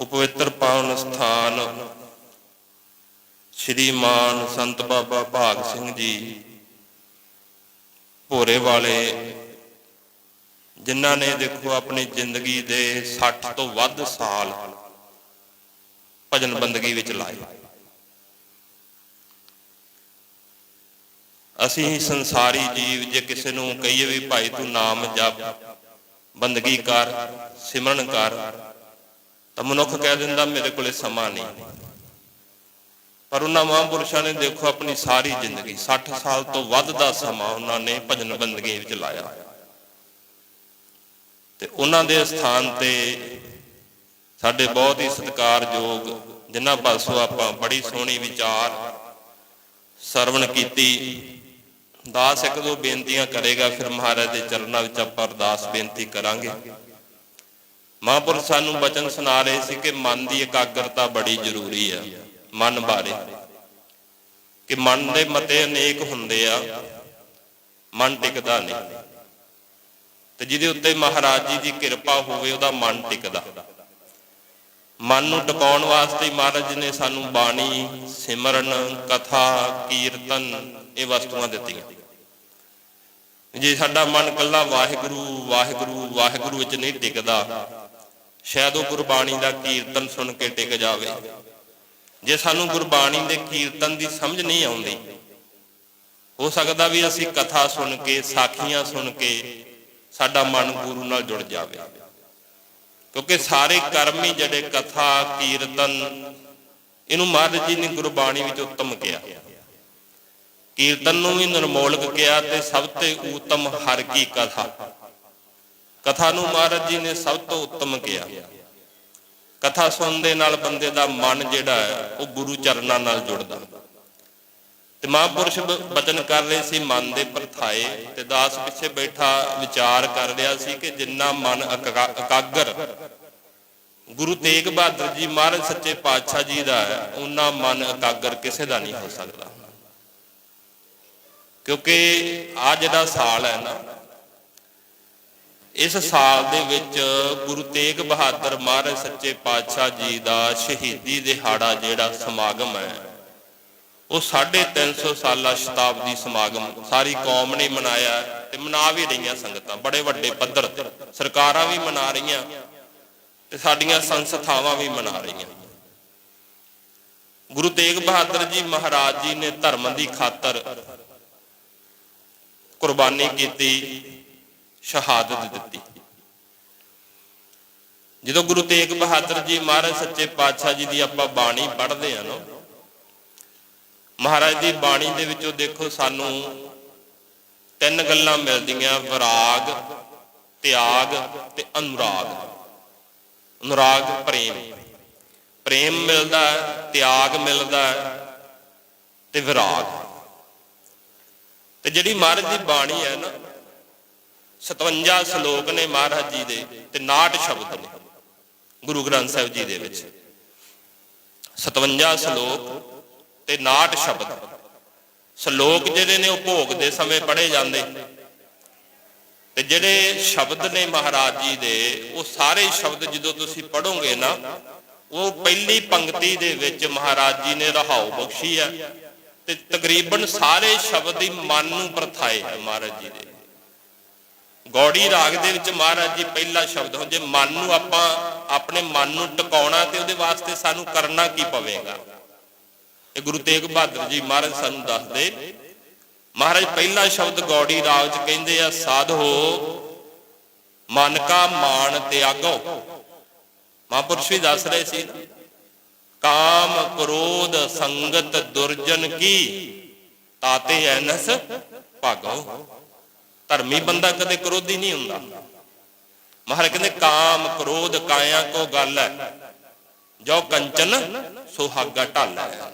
ਉਪਵਿੱਤਰ ਪਾਵਨ ਸਥਾਨ ਸ਼੍ਰੀ ਮਾਨ ਸੰਤ ਬਾਬਾ ਭਾਗ ਸਿੰਘ ਜੀ ਭੋਰੇ ਵਾਲੇ, ਜਿਨ੍ਹਾਂ ਨੇ ਦੇਖੋ ਆਪਣੀ ਜ਼ਿੰਦਗੀ ਦੇ 60 ਤੋਂ ਵੱਧ ਸਾਲ ਭਜਨ ਬੰਦਗੀ ਵਿੱਚ ਲਾਏ। ਅਸੀਂ ਸੰਸਾਰੀ ਜੀਵ ਜੇ ਕਿਸੇ ਨੂੰ ਕਹੀਏ ਵੀ ਭਾਈ ਤੂੰ ਨਾਮ ਜਪ, ਬੰਦਗੀ ਕਰ, ਸਿਮਰਨ ਕਰ ਤਾਂ ਮਨੁੱਖ ਕਹਿ ਦਿੰਦਾ, ਮੇਰੇ ਕੋਲੇ ਸਮਾਂ ਨਹੀਂ। ਪਰ ਉਹਨਾਂ ਮਹਾਂਪੁਰਸ਼ਾਂ ਨੇ ਦੇਖੋ ਆਪਣੀ ਸਾਰੀ ਜ਼ਿੰਦਗੀ 60 ਸਾਲ ਤੋਂ ਵੱਧ ਦਾ ਸਮਾਂ ਉਹਨਾਂ ਨੇ ਭਜਨ ਬੰਦਗੀ ਵਿੱਚ ਲਾਇਆ। ਤੇ ਉਹਨਾਂ ਦੇ ਸਥਾਨ ਤੇ ਸਾਡੇ ਬਹੁਤ ਹੀ ਸਤਿਕਾਰਯੋਗ ਜਿਨ੍ਹਾਂ ਪਾਸੋਂ ਆਪਾਂ ਬੜੀ ਸੋਹਣੀ ਵਿਚਾਰ ਸਰਵਣ ਕੀਤੀ। ਦਾਸ ਇੱਕ ਦੋ ਬੇਨਤੀਆਂ ਕਰੇਗਾ, ਫਿਰ ਮਹਾਰਾਜ ਦੇ ਚਰਨਾਂ ਵਿੱਚ ਆਪਾਂ ਅਰਦਾਸ ਬੇਨਤੀ ਕਰਾਂਗੇ। ਮਹਾਂਪੁਰਖ ਸਾਨੂੰ ਬਚਨ ਸੁਣਾ ਰਹੇ ਸੀ ਕਿ ਮਨ ਦੀ ਇਕਾਗਰਤਾ ਬੜੀ ਜ਼ਰੂਰੀ ਆ, ਮਨ ਬਾਰੇ। ਕਿ ਮਨ ਦੇ ਮਤੇ ਅਨੇਕ ਹੁੰਦੇ ਆ, ਮਨ ਟਿਕਦਾ ਨਹੀਂ। ਤੇ ਜਿਹਦੇ ਉੱਤੇ ਮਹਾਰਾਜ ਜੀ ਦੀ ਕਿਰਪਾ ਹੋਵੇ, ਉਹਦਾ ਮਨ ਟਿਕਦਾ। ਮਨ ਨੂੰ ਟਿਕਾਉਣ ਵਾਸਤੇ ਮਹਾਰਾਜ ਜੀ ਨੇ ਸਾਨੂੰ ਬਾਣੀ, ਸਿਮਰਨ, ਕਥਾ, ਕੀਰਤਨ ਇਹ ਵਸਤੂਆਂ ਦਿੱਤੀਆਂ। ਜੇ ਸਾਡਾ ਮਨ ਕੱਲਾ ਵਾਹਿਗੁਰੂ ਵਾਹਿਗੁਰੂ ਵਾਹਿਗੁਰੂ ਵਿੱਚ ਨਹੀਂ ਟਿਕਦਾ ਸ਼ਾਇਦ ਉਹ ਗੁਰਬਾਣੀ ਦਾ ਕੀਰਤਨ ਸੁਣ ਕੇ ਟਿਕ ਜਾਵੇ। ਜੇ ਸਾਨੂੰ ਗੁਰਬਾਣੀ ਦੇ ਕੀਰਤਨ ਦੀ ਸਮਝ ਨਹੀਂ ਆਉਂਦੀ, ਹੋ ਸਕਦਾ ਵੀ ਅਸੀਂ ਕਥਾ ਸੁਣ ਕੇ, ਸਾਖੀਆਂ ਸੁਣ ਕੇ ਸਾਡਾ ਮਨ ਗੁਰੂ ਨਾਲ ਜੁੜ ਜਾਵੇ। ਕਿਉਂਕਿ ਸਾਰੇ ਕਰਮ ਹੀ ਜਿਹੜੇ ਕਥਾ, ਕੀਰਤਨ, ਇਹਨੂੰ ਮਹਾਰਾਜ ਜੀ ਨੇ ਗੁਰਬਾਣੀ ਵਿੱਚ ਉੱਤਮ ਕਿਹਾ। ਕੀਰਤਨ ਨੂੰ ਵੀ ਨਿਰਮੋਲਕ ਕਿਹਾ ਤੇ ਸਭ ਤੋਂ ਉੱਤਮ ਹਰ ਕੀ ਕਥਾ। ਕਥਾ ਨੂੰ ਮਹਾਰਾਜ ਜੀ ਨੇ ਸਭ ਤੋਂ ਉੱਤਮ ਕਿਹਾ। ਕਥਾ ਸੁਣਨ ਦੇ ਨਾਲ ਬੰਦੇ ਦਾ ਮਨ ਜਿਹੜਾ ਹੈ, ਉਹ ਗੁਰੂ ਚਰਨਾਂ ਨਾਲ ਜੁੜਦਾ। ਤੇ ਮਹਾਂਪੁਰਸ਼ ਬਚਨ ਕਰ ਰਹੇ ਸੀ, ਮਨ ਦੇ ਪਰਥਾਏ ਤੇ ਦਾਸ ਪਿੱਛੇ ਬੈਠਾ ਵਿਚਾਰ ਕਰ ਰਿਹਾ ਸੀ ਕਿ ਜਿੰਨਾ ਮਨ ਇਕਾ- ਇਕਾਗਰ ਗੁਰੂ ਤੇਗ ਬਹਾਦਰ ਜੀ ਮਹਾਰਾਜ ਸੱਚੇ ਪਾਤਸ਼ਾਹ ਜੀ ਦਾ ਹੈ ਉਹਨਾਂ ਮਨ ਇਕਾਗਰ ਕਿਸੇ ਦਾ ਨਹੀਂ ਹੋ ਸਕਦਾ। ਕਿਉਂਕਿ ਆ ਜਿਹੜਾ ਸਾਲ ਹੈ ਨਾ ਇਸ ਸਾਲ ਦੇ ਵਿੱਚ ਗੁਰੂ ਤੇਗ ਬਹਾਦਰ ਮਹਾਰਾਜ ਸੱਚੇ ਪਾਤਸ਼ਾਹ ਜੀ ਦਾ ਸ਼ਹੀਦੀ ਦਿਹਾੜਾ ਜਿਹੜਾ ਸਮਾਗਮ ਹੈ, ਉਹ 350 ਸਾਲਾ ਸ਼ਤਾਬਦੀ ਸਮਾਗਮ ਸਾਰੀ ਕੌਮ ਨੇ ਮਨਾਇਆ ਤੇ ਮਨਾ ਵੀ ਰਹੀਆਂ ਸੰਗਤਾਂ, ਬੜੇ ਵੱਡੇ ਪੱਧਰ ਸਰਕਾਰਾਂ ਵੀ ਮਨਾ ਰਹੀਆਂ ਤੇ ਸਾਡੀਆਂ ਸੰਸਥਾਵਾਂ ਵੀ ਮਨਾ ਰਹੀਆਂ। ਗੁਰੂ ਤੇਗ ਬਹਾਦਰ ਜੀ ਮਹਾਰਾਜ ਜੀ ਨੇ ਧਰਮ ਦੀ ਖਾਤਰ ਕੁਰਬਾਨੀ ਕੀਤੀ। ਸ਼ਹਾਦਤ ਦਿੱਤੀ। ਜਦੋਂ ਗੁਰੂ ਤੇਗ ਬਹਾਦਰ ਜੀ ਮਹਾਰਾਜ ਸੱਚੇ ਪਾਤਸ਼ਾਹ ਜੀ ਦੀ ਆਪਾਂ ਬਾਣੀ ਪੜ੍ਹਦੇ ਆ ਨਾ ਮਹਾਰਾਜ ਦੀ ਬਾਣੀ ਦੇ ਵਿੱਚੋਂ ਦੇਖੋ ਸਾਨੂੰ ਤਿੰਨ ਗੱਲਾਂ ਮਿਲਦੀਆਂ ਵਿਰਾਗ ਤਿਆਗ ਤੇ ਅਨੁਰਾਗ। ਅਨੁਰਾਗ ਪ੍ਰੇਮ। ਪ੍ਰੇਮ ਮਿਲਦਾ ਹੈ, ਤਿਆਗ ਮਿਲਦਾ ਹੈ, ਤੇ ਵਿਰਾਗ। ਤੇ ਜਿਹੜੀ ਮਹਾਰਾਜ ਦੀ ਬਾਣੀ ਹੈ ਨਾ 57 ਸ਼ਲੋਕ ਨੇ ਮਹਾਰਾਜ ਜੀ ਦੇ ਤੇ 69 ਸ਼ਬਦ ਨੇ, ਗੁਰੂ ਗ੍ਰੰਥ ਸਾਹਿਬ ਜੀ ਦੇ ਵਿੱਚ। 57 ਸ਼ਲੋਕ ਤੇ 69 ਸ਼ਬਦ। ਸ਼ਲੋਕ ਜਿਹੜੇ ਨੇ ਉਹ ਭੋਗ ਦੇ ਸਮੇਂ ਪੜ੍ਹੇ ਜਾਂਦੇ। ਤੇ ਜਿਹੜੇ ਸ਼ਬਦ ਨੇ ਮਹਾਰਾਜ ਜੀ ਦੇ, ਉਹ ਸਾਰੇ ਸ਼ਬਦ ਜਦੋਂ ਤੁਸੀਂ ਪੜੋਗੇ ਨਾ, ਉਹ ਪਹਿਲੀ ਪੰਕਤੀ ਦੇ ਵਿੱਚ ਮਹਾਰਾਜ ਜੀ ਨੇ ਰਹਾਉ ਬਖਸ਼ੀ ਹੈ। ਤੇ ਤਕਰੀਬਨ ਸਾਰੇ ਸ਼ਬਦ ਹੀ ਮਨ ਨੂੰ ਪਰਥਾਏ ਹੈ ਮਹਾਰਾਜ ਜੀ ਦੇ। ਗੌੜੀ ਰਾਗ ਦੇ ਵਿੱਚ ਮਹਾਰਾਜ ਜੀ ਪਹਿਲਾ ਸ਼ਬਦ ਹੋ ਮਨ ਨੂੰ ਆਪਾਂ ਆਪਣੇ ਮਨ ਨੂੰ ਟਿਕਾਉਣਾ ਤੇ ਉਹਦੇ ਵਾਸਤੇ ਸਾਨੂੰ ਕਰਨਾ ਕੀ ਪਵੇਗਾ? ਇਹ ਗੁਰੂ ਤੇਗ ਬਹਾਦਰ ਜੀ ਮਹਾਰਾਜ ਸਾਨੂੰ ਦੱਸਦੇ, ਮਹਾਰਾਜ ਪਹਿਲਾ ਸ਼ਬਦ ਗੌੜੀ ਰਾਗ 'ਚ ਕਹਿੰਦੇ ਆ, ਸਾਧੋ ਮਨ ਕਾ ਮਾਨ ਤਿਆਗੋ। ਮਹਾਂਪੁਰਸ਼ ਵੀ ਦੱਸ ਰਹੇ ਸੀ ਕਾਮ ਕ੍ਰੋਧ ਸੰਗਤ ਦੁਰਜਨ ਕੀ, ਤਾਤੇ ਐਨਸ ਭਾਗੋ। ਧਰਮੀ ਬੰਦਾ ਕਦੇ ਕ੍ਰੋਧੀ ਨਹੀਂ ਹੁੰਦਾ। ਮਹਾਰਾਜ ਕਹਿੰਦੇ, ਕਾਮ ਕ੍ਰੋਧ ਕਾਇਆ ਕੋ ਗੱਲ ਹੈ। ਜੋ ਕੰਚਨ ਸੁਹਾਗਾ ਢਾਲ ਹੈ।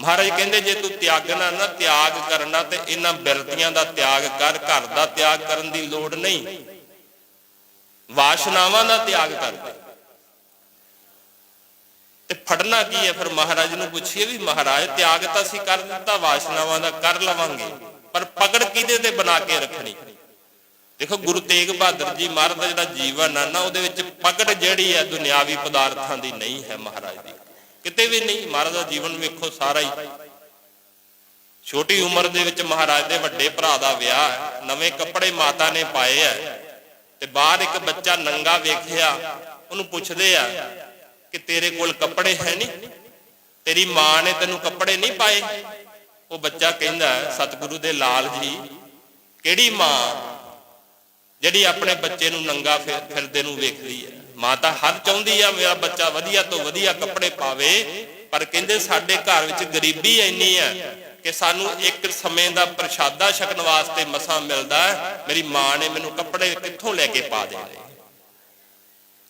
ਮਹਾਰਾਜ ਕਹਿੰਦੇ, ਜੇ ਤੂੰ ਤਿਆਗਣਾ ਨਾ ਤਿਆਗ ਕਰਨਾ ਤੇ ਇਹਨਾਂ ਬਿਰਤੀਆਂ ਦਾ ਤਿਆਗ ਕਰ, ਘਰ ਦਾ ਤਿਆਗ ਕਰਨ ਦੀ ਲੋੜ ਨਹੀਂ। ਵਾਸ਼ਨਾਵਾਂ ਦਾ ਤਿਆਗ ਕਰ ਤੇ ਫੜਨਾ ਕੀ ਹੈ? ਫਿਰ ਮਹਾਰਾਜ ਨੂੰ ਪੁੱਛੀਏ ਵੀ, ਮਹਾਰਾਜ, ਤਿਆਗ ਤਾਂ ਅਸੀਂ ਕਰ ਦਿੱਤਾ, ਵਾਸ਼ਨਾਵਾਂ ਦਾ ਕਰ ਲਵਾਂਗੇ। ਪਰ ਪਕੜ ਕਿਹਦੇ ਤੇ ਬਣਾ ਕੇ ਰੱਖਣੀ? ਦੇਖੋ, ਗੁਰੂ ਤੇਗ ਬਹਾਦਰ ਜੀ ਮਹਾਰਾਜ ਦਾ ਜਿਹੜਾ ਜੀਵਨ ਆ ਨਾ, ਉਹਦੇ ਵਿੱਚ ਪਕੜ ਜਿਹੜੀ ਹੈ ਦੁਨਿਆਵੀ ਪਦਾਰਥਾਂ ਦੀ ਨਹੀਂ ਹੈ ਮਹਾਰਾਜ ਦੀ। ਕਿਤੇ ਵੀ ਨਹੀਂ, ਮਹਾਰਾਜ ਦਾ ਜੀਵਨ ਵੇਖੋ ਸਾਰਾ ਹੀ। ਛੋਟੀ ਉਮਰ ਦੇ ਵਿੱਚ ਮਹਾਰਾਜ ਦੇ ਵੱਡੇ ਭਰਾ ਦਾ ਵਿਆਹ ਹੈ, ਨਵੇਂ ਕੱਪੜੇ ਮਾਤਾ ਨੇ ਪਾਏ ਆ, ਤੇ ਬਾਹਰ ਇੱਕ ਬੱਚਾ ਨੰਗਾ ਵੇਖਿਆ, ਉਹਨੂੰ ਪੁੱਛਦੇ ਆ ਕਿ ਤੇਰੇ ਕੋਲ ਕੱਪੜੇ ਹੈ ਨਹੀਂ? ਤੇਰੀ ਮਾਂ ਨੇ ਤੈਨੂੰ ਕੱਪੜੇ ਨਹੀਂ ਪਾਏ? ਉਹ ਬੱਚਾ ਕਹਿੰਦਾ, ਸਤਿਗੁਰੂ ਦੇ ਲਾਲ ਜੀ, ਕਿਹੜੀ ਮਾਂ ਜਿਹੜੀ ਆਪਣੇ ਬੱਚੇ ਨੂੰ ਨੰਗਾ ਫਿਰਦੇ ਨੂੰ ਵੇਖਦੀ ਹੈ? ਮਾਂ ਤਾਂ ਹਰ ਚਾਹੁੰਦੀ ਆ ਮੇਰਾ ਬੱਚਾ ਵਧੀਆ ਤੋਂ ਵਧੀਆ ਕੱਪੜੇ ਪਾਵੇ, ਪਰ ਕਹਿੰਦੇ ਸਾਡੇ ਘਰ ਵਿੱਚ ਗਰੀਬੀ ਇੰਨੀ ਹੈ ਕਿ ਸਾਨੂੰ ਇੱਕ ਸਮੇਂ ਦਾ ਪ੍ਰਸ਼ਾਦਾ ਛਕਣ ਵਾਸਤੇ ਮਸਾ ਮਿਲਦਾ ਮੇਰੀ ਮਾਂ ਨੇ ਮੈਨੂੰ ਕੱਪੜੇ ਕਿੱਥੋਂ ਲੈ ਕੇ ਪਾ ਦੇਣੇ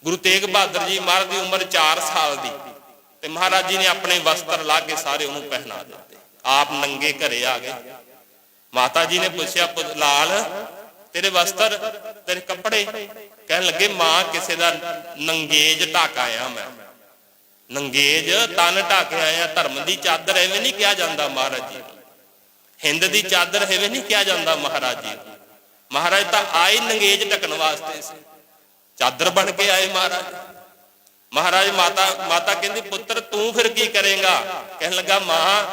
ਗੁਰੂ ਤੇਗ ਬਹਾਦਰ ਜੀ ਮਹਾਰਾਜ ਦੀ ਉਮਰ 4 ਸਾਲ ਦੀ ਤੇ ਮਹਾਰਾਜ ਜੀ ਨੇ ਆਪਣੇ ਵਸਤਰ ਲਾ ਕੇ ਸਾਰੇ ਉਹਨੂੰ ਪਹਿਨਾ ਦਿੱਤੇ। ਆਪ ਨੰਗੇ ਘਰੇ ਆ ਗਏ। ਮਾਤਾ ਜੀ ਨੇ ਪੁੱਛਿਆ ਲਾਲ, ਤੇਰੇ ਵਸਤਰ, ਤੇਰੇ ਕੱਪੜੇ? ਕਹਿਣ ਲੱਗੇ, ਮਾਂ, ਕਿਸੇ ਦਾ ਨੰਗੇਜ ਢਾਕ ਆਇਆ ਮੈਂ। ਨੰਗੇਜ ਤਨ ਢਾਕ ਆਇਆ, ਧਰਮ ਦੀ ਚਾਦਰ ਐਵੇਂ ਨਹੀਂ ਕਿਹਾ ਜਾਂਦਾ ਮਹਾਰਾਜ ਜੀ। ਹਿੰਦ ਦੀ ਚਾਦਰ ਐਵੇਂ ਨਹੀਂ ਕਿਹਾ ਜਾਂਦਾ ਮਹਾਰਾਜ ਜੀ। ਮਹਾਰਾਜ ਤਾਂ ਆਏ ਨੰਗੇਜ ਢਕਣ ਵਾਸਤੇ ਸੀ। ਚਾਦਰ ਬਣ ਕੇ ਆਏ ਮਹਾਰਾਜ। ਮਹਾਰਾਜ ਮਾਤਾ ਮਾਤਾ ਕਹਿੰਦੀ, ਪੁੱਤਰ, ਤੂੰ ਫਿਰ ਕੀ ਕਰੇਗਾ? ਕਹਿਣ ਲੱਗਾ, ਮਾਂ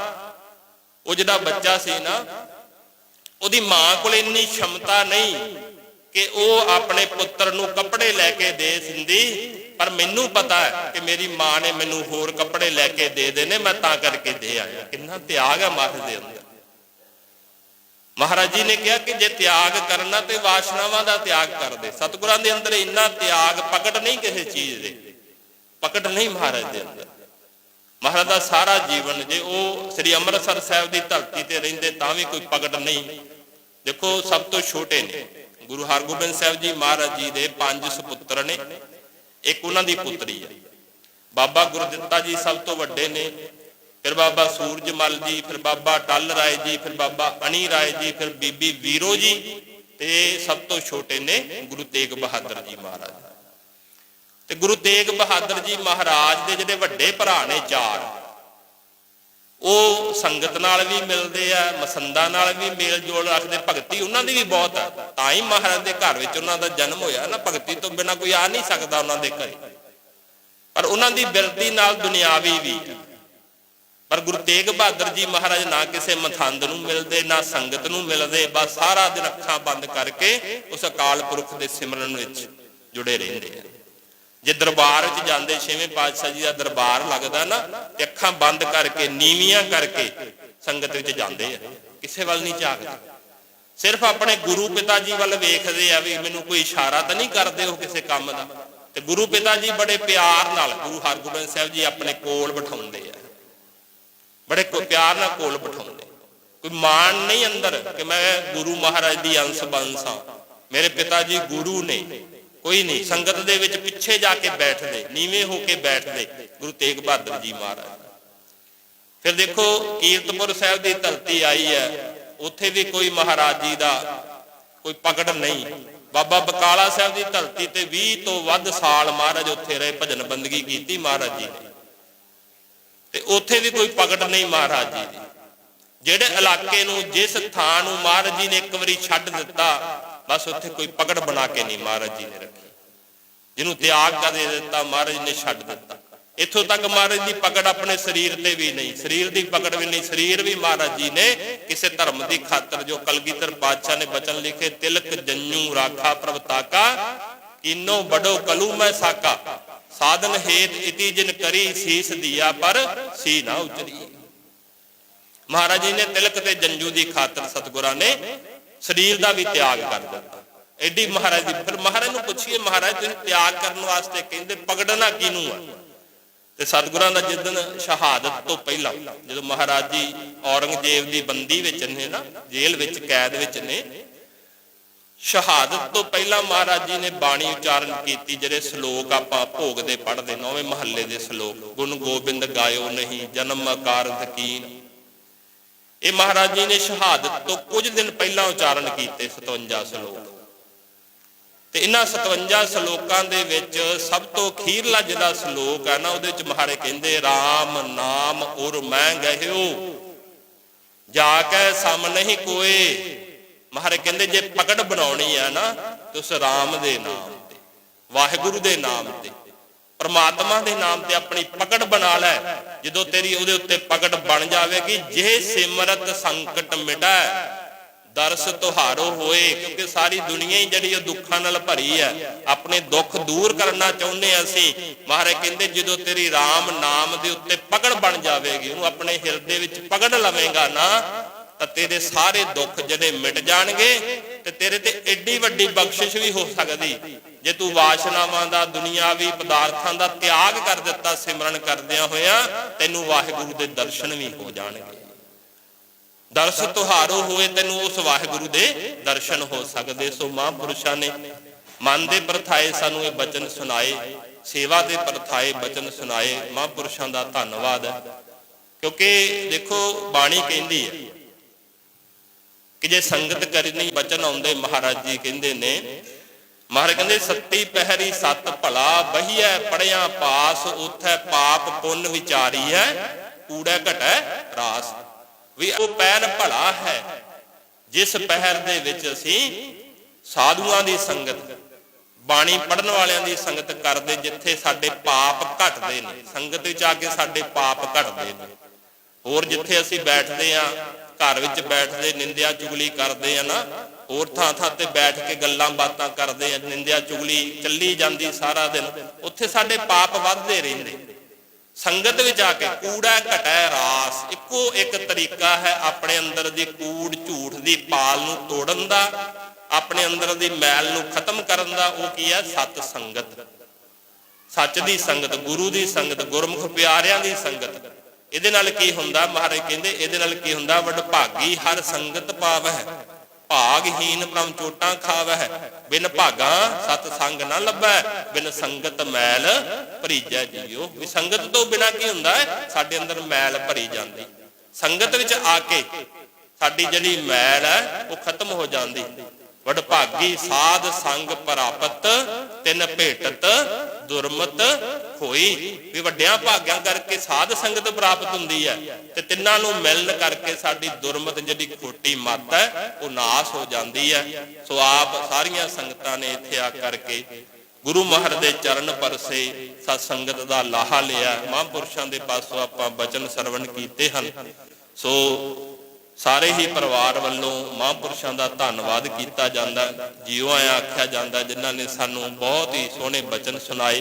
ਉਹ ਜਿਹੜਾ ਬੱਚਾ ਸੀ ਨਾ, ਉਹਦੀ ਮਾਂ ਕੋਲ ਇੰਨੀ ਸ਼ਮਤਾ ਨਹੀਂ ਕਿ ਉਹ ਆਪਣੇ ਪੁੱਤਰ ਨੂੰ ਕੱਪੜੇ ਲੈ ਕੇ ਦੇ ਦਿੰਦੀ। ਪਰ ਮੈਨੂੰ ਪਤਾ ਹੈ ਕਿ ਮੇਰੀ ਮਾਂ ਨੇ ਮੈਨੂੰ ਹੋਰ ਕੱਪੜੇ ਲੈ ਕੇ ਦੇ ਦੇਣੇ ਮੈਂ ਤਾਂ ਕਰਕੇ ਦੇ ਆਇਆ। ਕਿੰਨਾ ਤਿਆਗ ਹੈ ਮਹਾਰਾਜ ਦੇ ਅੰਦਰ। ਮਹਾਰਾਜ ਜੀ ਨੇ ਕਿਹਾ ਕਿ ਜੇ ਤਿਆਗ ਕਰਨਾ ਤੇ ਵਾਸ਼ਨਾਵਾਂ ਦਾ ਤਿਆਗ ਕਰਦੇ। ਸਤਿਗੁਰਾਂ ਦੇ ਅੰਦਰ ਇੰਨਾ ਤਿਆਗ ਪਕੜ ਨਹੀਂ ਕਿਸੇ ਚੀਜ਼ ਦੇ। ਪਕੜ ਨਹੀਂ ਮਹਾਰਾਜ ਦੇ ਅੰਦਰ। ਮਹਾਰਾਜ ਦਾ ਸਾਰਾ ਜੀਵਨ ਜੇ ਉਹ ਸ੍ਰੀ ਅੰਮ੍ਰਿਤਸਰ ਸਾਹਿਬ ਦੀ ਧਰਤੀ ਤੇ ਰਹਿੰਦੇ ਤਾਂ ਵੀ ਕੋਈ ਪਕੜ ਨਹੀਂ। ਦੇਖੋ, ਸਭ ਤੋਂ ਛੋਟੇ ਨੇ। ਗੁਰੂ ਹਰਗੋਬਿੰਦ ਸਾਹਿਬ ਜੀ ਮਹਾਰਾਜ ਜੀ ਦੇ ਪੰਜ ਸੁਪੁੱਤਰ ਨੇ। ਇੱਕ ਉਹਨਾਂ ਦੀ ਪੁੱਤਰੀ ਹੈ ਬਾਬਾ ਗੁਰਦਿੱਤਾ ਜੀ ਸਭ ਤੋਂ ਵੱਡੇ ਨੇ। ਫਿਰ ਬਾਬਾ ਸੂਰਜਮਲ ਜੀ, ਫਿਰ ਬਾਬਾ ਟੱਲ ਰਾਏ ਜੀ, ਫਿਰ ਬਾਬਾ ਅਣੀ ਰਾਏ ਜੀ, ਫਿਰ ਬੀਬੀ ਵੀਰੋ ਜੀ ਤੇ ਸਭ ਤੋਂ ਛੋਟੇ ਨੇ ਗੁਰੂ ਤੇਗ ਬਹਾਦਰ ਜੀ ਮਹਾਰਾਜ। ਤੇ ਗੁਰੂ ਤੇਗ ਬਹਾਦਰ ਜੀ ਮਹਾਰਾਜ ਦੇ ਜਿਹੜੇ ਵੱਡੇ ਭਰਾ ਨੇ ਚਾਰ, ਉਹ ਸੰਗਤ ਨਾਲ ਵੀ ਮਿਲਦੇ ਆ, ਮਸੰਦਾਂ ਨਾਲ ਵੀ ਮੇਲ ਜੋਲ ਰੱਖਦੇ, ਭਗਤੀ ਉਹਨਾਂ ਦੀ ਵੀ ਬਹੁਤ ਆ। ਤਾਂ ਹੀ ਮਹਾਰਾਜ ਦੇ ਘਰ ਵਿੱਚ ਉਹਨਾਂ ਦਾ ਜਨਮ ਹੋਇਆ ਨਾ, ਭਗਤੀ ਤੋਂ ਬਿਨਾ ਕੋਈ ਆ ਨਹੀਂ ਸਕਦਾ ਉਹਨਾਂ ਦੇ ਘਰੇ। ਪਰ ਉਹਨਾਂ ਦੀ ਬਿਰਤੀ ਨਾਲ ਦੁਨਿਆਵੀ ਵੀ। ਪਰ ਗੁਰੂ ਤੇਗ ਬਹਾਦਰ ਜੀ ਮਹਾਰਾਜ ਨਾ ਕਿਸੇ ਮਥੰਦ ਨੂੰ ਮਿਲਦੇ, ਨਾ ਸੰਗਤ ਨੂੰ ਮਿਲਦੇ, ਬਸ ਸਾਰਾ ਦਿਨ ਅੱਖਾਂ ਬੰਦ ਕਰਕੇ ਉਸ ਅਕਾਲ ਪੁਰਖ ਦੇ ਸਿਮਰਨ ਵਿੱਚ ਜੁੜੇ ਰਹਿੰਦੇ ਆ। ਜੇ ਦਰਬਾਰ ਵਿੱਚ ਜਾਂਦੇ ਛੇਵੇਂ ਪਾਤਸ਼ਾਹ ਜੀ ਦਾ ਦਰਬਾਰ ਲੱਗਦਾ ਨਾ ਤੇ ਅੱਖਾਂ ਬੰਦ ਕਰਕੇ, ਨੀਵੀਆਂ ਕਰਕੇ ਸੰਗਤ ਵਿੱਚ ਜਾਂਦੇ ਆ। ਕਿਸੇ ਵੱਲ ਨਹੀਂ ਝਾਕਦੇ। ਸਿਰਫ ਆਪਣੇ ਗੁਰੂ ਪਿਤਾ ਜੀ ਵੱਲ ਵੇਖਦੇ ਆ ਵੀ ਮੈਨੂੰ ਕੋਈ ਇਸ਼ਾਰਾ ਤਾਂ ਨਹੀਂ ਕਰਦੇ ਉਹ ਕਿਸੇ ਕੰਮ ਦਾ। ਤੇ ਗੁਰੂ ਪਿਤਾ ਜੀ ਬੜੇ ਪਿਆਰ ਨਾਲ ਗੁਰੂ ਹਰਗੋਬਿੰਦ ਸਾਹਿਬ ਜੀ ਆਪਣੇ ਕੋਲ ਬਿਠਾਉਂਦੇ ਆ। ਬੜੇ ਪਿਆਰ ਨਾਲ ਕੋਲ ਬਿਠਾਉਂਦੇ। ਕੋਈ ਮਾਣ ਨਹੀਂ ਅੰਦਰ ਕਿ ਮੈਂ ਗੁਰੂ ਮਹਾਰਾਜ ਦੀ ਅੰਸ਼ ਬੰਸ ਹਾਂ ਮੇਰੇ ਪਿਤਾ ਜੀ ਗੁਰੂ ਨੇ। ਕੋਈ ਨਹੀਂ, ਸੰਗਤ ਦੇ ਵਿੱਚ ਪਿੱਛੇ ਜਾ ਕੇ ਬੈਠਦੇ, ਨੀਵੇਂ ਹੋ ਕੇ ਬੈਠਦੇ, ਗੁਰੂ ਤੇਗ ਬਹਾਦਰ ਜੀ ਮਹਾਰਾਜ। ਫਿਰ ਦੇਖੋ, ਕੀਰਤਪੁਰ ਸਾਹਿਬ ਦੀ ਧਰਤੀ ਆਈ ਹੈ, ਉੱਥੇ ਵੀ ਕੋਈ ਮਹਾਰਾਜ ਜੀ ਦਾ ਕੋਈ ਪਕੜ ਨਹੀਂ। ਬਾਬਾ ਬਕਾਲਾ ਸਾਹਿਬ ਦੀ ਧਰਤੀ ਤੇ 20 ਤੋਂ ਵੱਧ ਸਾਲ ਮਹਾਰਾਜ ਉੱਥੇ ਰਹੇ, ਭਜਨ ਬੰਦਗੀ ਕੀਤੀ ਮਹਾਰਾਜ ਜੀ ਨੇ। ਤੇ ਉੱਥੇ ਵੀ ਕੋਈ ਪਕੜ ਨਹੀਂ ਮਹਾਰਾਜ ਜੀ ਦੀ। ਜਿਹੜੇ ਇਲਾਕੇ ਨੂੰ, ਜਿਸ ਥਾਂ ਨੂੰ ਮਹਾਰਾਜ ਜੀ ਨੇ ਇੱਕ ਵਾਰੀ ਛੱਡ ਦਿੱਤਾ ਬਸ ਉੱਥੇ ਕੋਈ ਪਕੜ ਬਣਾ ਕੇ ਨਹੀਂ ਮਹਾਰਾਜ ਜੀ ਨੇ ਰੱਖੀ। ਜਿਹਨੂੰ ਤਿਆਗ ਕਰ ਦੇ ਦਿੱਤਾ, ਮਹਾਰਾਜ ਨੇ ਛੱਡ ਦਿੱਤਾ। ਇੱਥੋਂ ਤੱਕ ਮਹਾਰਾਜ ਦੀ ਪਕੜ ਆਪਣੇ ਸਰੀਰ ਤੇ ਵੀ ਨਹੀਂ, ਸਰੀਰ ਦੀ ਪਕੜ ਵੀ ਨਹੀਂ, ਸਰੀਰ ਵੀ ਮਹਾਰਾਜ ਜੀ ਨੇ ਕਿਸੇ ਧਰਮ ਦੀ ਖਾਤਰ ਜੋ ਕਲਗੀਧਰ ਪਾਤਸ਼ਾਹ ਨੇ ਬਚਨ ਲਿਖੇ, ਤਿਲਕ ਜੰਨੂ ਰਾਖਾ ਪ੍ਰਵਤਾਕਾ, ਕਿਨੋ ਬੜੋ ਕਲੂ ਮੈਂ ਸਾਕਾ। ਸਾਧਨ ਹੇਤ ਇਤੀ ਜਿਨ ਕਰੀ ਸੀਸ ਦਿਆ, ਪਰ ਸੀ ਨਾ ਉਚਰੀ। ਮਹਾਰਾਜ ਜੀ ਨੇ ਤਿਲਕ ਤੇ ਜੰਜੂ ਦੀ ਖਾਤਰ ਸਤਿਗੁਰਾਂ ਨੇ ਸਰੀਰ ਦਾ ਵੀ ਤਿਆਗ ਕਰ ਦਿੱਤਾ ਐਡੀ ਮਹਾਰਾਜ ਦੀ ਫਿਰ ਮਹਾਰਾਜ ਨੂੰ ਪੁੱਛੀਏ, ਮਹਾਰਾਜ, ਤੁਸੀਂ ਤਿਆਗ ਕਰਨ ਵਾਸਤੇ ਕਹਿੰਦੇ, ਪਗੜਨਾ ਕਿਨੂੰ ਆ? ਤੇ ਸਤਿਗੁਰਾਂ ਦਾ ਜਿੱਦਨ ਸ਼ਹਾਦਤ ਤੋਂ ਪਹਿਲਾਂ, ਜਦੋਂ ਮਹਾਰਾਜ ਜੀ ਔਰੰਗਜ਼ੇਬ ਦੀ ਬੰਦੀ ਵਿੱਚ ਨੇ ਨਾ, ਜੇਲ੍ਹ ਵਿੱਚ, ਕੈਦ ਵਿੱਚ ਨੇ, ਸ਼ਹਾਦਤ ਤੋਂ ਪਹਿਲਾਂ ਮਹਾਰਾਜ ਜੀ ਨੇ ਬਾਣੀ ਉਚਾਰਨ ਕੀਤੀ, ਜਿਹੜੇ ਸ਼ਲੋਕ ਆਪਾਂ ਭੋਗ ਦੇ ਪੜ੍ਹਦੇ ਨੌਵੇਂ ਮਹੱਲੇ ਦੇ ਸ਼ਲੋਕ, ਗੁਣ ਗੋਬਿੰਦ ਗਾਇਓ ਨਹੀਂ, ਜਨਮ ਅਕਾਰਥ ਕੀਨ। ਇਹ ਮਹਾਰਾਜ ਜੀ ਨੇ ਸ਼ਹਾਦਤ ਤੋਂ ਕੁਝ ਦਿਨ ਪਹਿਲਾਂ ਉਚਾਰਨ ਕੀਤੇ 57 ਸ਼ਲੋਕ। ਤੇ ਇਹਨਾਂ 57 ਸ਼ਲੋਕਾਂ ਦੇ ਵਿੱਚ ਸਭ ਤੋਂ ਅਖੀਰਲਾ ਜਿਹੜਾ ਸ਼ਲੋਕ ਹੈ ਨਾ, ਉਹਦੇ ਵਿੱਚ ਮਹਾਰੇ ਕਹਿੰਦੇ RAM ਨਾਮ ਉਰ ਮੈਂ ਗਹਿਓ, ਜਾ ਕੇ ਸਮ ਨਹੀਂ ਕੋਏ। ਮਹਾਰੇ ਕਹਿੰਦੇ, ਜੇ ਪਕੜ ਬਣਾਉਣੀ ਆ ਨਾ, ਤੇ ਉਸ ਰਾਮ ਦੇ ਨਾਮ ਤੇ, ਵਾਹਿਗੁਰੂ ਦੇ ਨਾਮ ਤੇ। ਪਰਮਾਤਮਾ ਦੇ ਨਾਮ ਤੇ ਆਪਣੀ ਪਕੜ ਬਣਾ ਲੈ। ਜਦੋਂ ਤੇਰੀ ਉਹਦੇ ਉੱਤੇ ਪਕੜ ਬਣ ਜਾਵੇਗੀ, ਜੇ ਸਿਮਰਤ ਸੰਕਟ ਮਿਟੈ, ਦਰਸ ਤੁਹਾਰੋ ਹੋਏ, ਕਿਉਂਕਿ ਸਾਰੀ ਦੁਨੀਆ ਹੀ ਜਿਹੜੀ ਉਹ ਦੁੱਖਾਂ ਨਾਲ ਭਰੀ ਹੈ। ਆਪਣੇ ਦੁੱਖ ਦੂਰ ਕਰਨਾ ਚਾਹੁੰਦੇ ਹਾਂ ਅਸੀਂ। ਮਹਾਰਾਜ ਕਹਿੰਦੇ, ਜਦੋਂ ਤੇਰੀ RAM ਨਾਮ ਦੇ ਉੱਤੇ ਪਕੜ ਬਣ ਜਾਵੇਗੀ, ਉਹਨੂੰ ਆਪਣੇ ਹਿਰਦੇ ਵਿੱਚ ਪਕੜ ਲਵੇਂਗਾ ਨਾ, ਤਾਂ ਤੇਰੇ ਸਾਰੇ ਦੁੱਖ ਜਿਹੜੇ ਮਿਟ ਜਾਣਗੇ ਤੇ ਤੇਰੇ ਤੇ ਏਡੀ ਵੱਡੀ ਬਖਸ਼ਿਸ਼ ਵੀ ਹੋ ਸਕਦੀ। ਜੇ ਤੂੰ ਵਾਸ਼ਨਾਵਾਂ ਦਾ, ਦੁਨੀਆਵੀ ਪਦਾਰਥਾਂ ਦਾ ਤਿਆਗ ਕਰ ਦਿੱਤਾ, ਸਿਮਰਨ ਕਰਦਿਆਂ ਹੋਇਆਂ, ਤੈਨੂੰ ਵਾਹਿਗੁਰੂ ਦੇ ਦਰਸ਼ਨ ਵੀ ਹੋ ਜਾਣਗੇ। ਦਰਸ ਤੁਹਾਰੋ ਹੋਏ, ਤੈਨੂੰ ਉਸ ਵਾਹਿਗੁਰੂ ਦੇ ਦਰਸ਼ਨ ਹੋ ਸਕਦੇ। ਸੋ ਮਹਾਂਪੁਰਸ਼ਾਂ ਨੇ ਮਨ ਦੇ ਪਰਥਾਏ ਸਾਨੂੰ ਇਹ ਬਚਨ ਸੁਣਾਏ, ਸੇਵਾ ਦੇ ਪਰਥਾਏ ਬਚਨ ਸੁਣਾਏ। ਮਹਾਂਪੁਰਸ਼ਾਂ ਦਾ ਧੰਨਵਾਦ ਹੈ। ਕਿਉਂਕਿ ਦੇਖੋ, ਬਾਣੀ ਕਹਿੰਦੀ ਹੈ ਕਿ ਜੇ ਸੰਗਤ ਕਰਨੀ, ਬਚਨ ਆਉਂਦੇ ਮਹਾਰਾਜ ਜੀ ਕਹਿੰਦੇ ਨੇ ਮਹਾਰਾਜ ਕਹਿੰਦੇ, ਸੱਤੀ ਪਹਿਰੀ ਸਤ ਭਲਾ ਬਹੀਐ ਪੜਿਆ ਪਾਸ, ਉਥੈ ਪਾਪ ਪੁੰਨ ਵਿਚਾਰੀਐ, ਕੂੜਾ ਘਟੈ ਰਾਸ। ਵੀ ਉਹ ਪੈਰ ਭਲਾ ਹੈ, ਜਿਸ ਪਹਿਰ ਦੇ ਵਿੱਚ ਅਸੀਂ ਸਾਧੂਆਂ ਦੀ ਸੰਗਤ, ਬਾਣੀ ਪੜਨ ਵਾਲਿਆਂ ਦੀ ਸੰਗਤ ਕਰਦੇ, ਜਿੱਥੇ ਸਾਡੇ ਪਾਪ ਘਟਦੇ ਨੇ, ਸੰਗਤ ਵਿੱਚ ਆ ਕੇ ਸਾਡੇ ਪਾਪ ਘਟਦੇ ਨੇ। ਹੋਰ ਜਿੱਥੇ ਅਸੀਂ ਬੈਠਦੇ ਆ, ਘਰ ਵਿੱਚ ਬੈਠਦੇ ਨਿੰਦਿਆ ਚੁਗਲੀ ਕਰਦੇ ਆ ਨਾ ਹੋਰ ਥਾਂ ਥਾਂ ਤੇ ਬੈਠ ਕੇ ਗੱਲਾਂ ਬਾਤਾਂ ਕਰਦੇ ਆ, ਨਿੰਦਿਆ ਚੁਗਲੀ ਚੱਲੀ ਜਾਂਦੀ ਸਾਰਾ ਦਿਨ। ਉੱਥੇ ਸਾਡੇ ਪਾਪ ਵੱਧਦੇ ਰਹਿੰਦੇ। ਸੰਗਤ ਵਿੱਚ ਆ ਕੇ ਕੂੜਾ ਘਟੈ ਰਾਸ। ਇੱਕੋ ਇੱਕ ਤਰੀਕਾ ਹੈ ਆਪਣੇ ਅੰਦਰ ਦੀ ਕੂੜ ਝੂਠ ਦੀ ਪਾਲ ਨੂੰ ਤੋੜਨ ਦਾ, ਆਪਣੇ ਅੰਦਰ ਦੀ ਮੈਲ ਨੂੰ ਖਤਮ ਕਰਨ ਦਾ, ਉਹ ਕੀ ਹੈ? ਸਤ ਸੰਗਤ। ਸੱਚ ਦੀ ਸੰਗਤ, ਗੁਰੂ ਦੀ ਸੰਗਤ, ਗੁਰਮੁਖ ਪਿਆਰਿਆਂ ਦੀ ਸੰਗਤ। ਇਹਦੇ ਨਾਲ ਕੀ ਹੁੰਦਾ? ਮਹਾਰਾਜ ਕਹਿੰਦੇ, ਇਹਦੇ ਨਾਲ ਕੀ ਹੁੰਦਾ? ਵਡਭਾਗੀ ਹਰ ਸੰਗਤ ਪਾਵਹਿ। ਭਾਗਹੀਨ ਪ੍ਰਮ ਚੋਟਾਂ ਖਾਵਹਿ। ਬਿਨ ਭਾਗਾ ਸਤ ਸੰਗ ਨਾ ਲੱਭੈ ਬਿਨ ਸੰਗਤ ਮੈਲ ਭਰੀਜੈ ਜੀਓ। ਵੀ ਸੰਗਤ ਤੋਂ ਬਿਨਾ ਕੀ ਹੁੰਦਾ ਹੈ? ਸਾਡੇ ਅੰਦਰ ਮੈਲ ਭਰੀ ਜਾਂਦੀ। ਸੰਗਤ ਵਿੱਚ ਆ ਕੇ ਸਾਡੀ ਜਿਹੜੀ ਮੈਲ ਹੈ, ਉਹ ਖਤਮ ਹੋ ਜਾਂਦੀ। ਵਡਭਾਗੀ ਸਾਧ ਸੰਗ ਪ੍ਰਾਪਤ, ਤਿੰਨ ਭੇਟਤ ਦੁਰਮਤ ਹੋਈ। ਵੀ ਵੱਡਿਆਂ ਭਾਗਾਂ ਕਰਕੇ ਸਾਧ ਸੰਗਤ ਪ੍ਰਾਪਤ ਹੁੰਦੀ ਹੈ ਤੇ ਤਿੰਨਾਂ ਨੂੰ ਮਿਲਣ ਕਰਕੇ ਸਾਡੀ ਦੁਰਮਤ ਜਿਹੜੀ ਖੋਟੀ ਮੱਤ ਹੈ, ਉਹ ਨਾਸ ਹੋ ਜਾਂਦੀ ਹੈ। ਸੋ ਆਪ ਸਾਰੀਆਂ ਸੰਗਤਾਂ ਨੇ ਇੱਥੇ ਆ ਕਰਕੇ ਗੁਰੂ ਮਹਾਰਾਜ ਦੇ ਚਰਨ ਪਰਸੇ ਸਤ ਸੰਗਤ ਦਾ ਲਾਹਾ ਲਿਆ। ਮਹਾਂਪੁਰਸ਼ਾਂ ਦੇ ਪਾਸੋਂ ਆਪਾਂ ਬਚਨ ਸਰਵਣ ਕੀਤੇ ਹਨ। ਸੋ ਸਾਰੇ ਹੀ ਪਰਿਵਾਰ ਵੱਲੋਂ ਮਹਾਂਪੁਰਸ਼ਾਂ ਦਾ ਧੰਨਵਾਦ ਕੀਤਾ ਜਾਂਦਾ। ਜਿਉਂ ਆਇਆ ਆਖਿਆ ਜਾਂਦਾ, ਜਿਨ੍ਹਾਂ ਨੇ ਸਾਨੂੰ ਬਹੁਤ ਹੀ ਸੋਹਣੇ ਬਚਨ ਸੁਣਾਏ।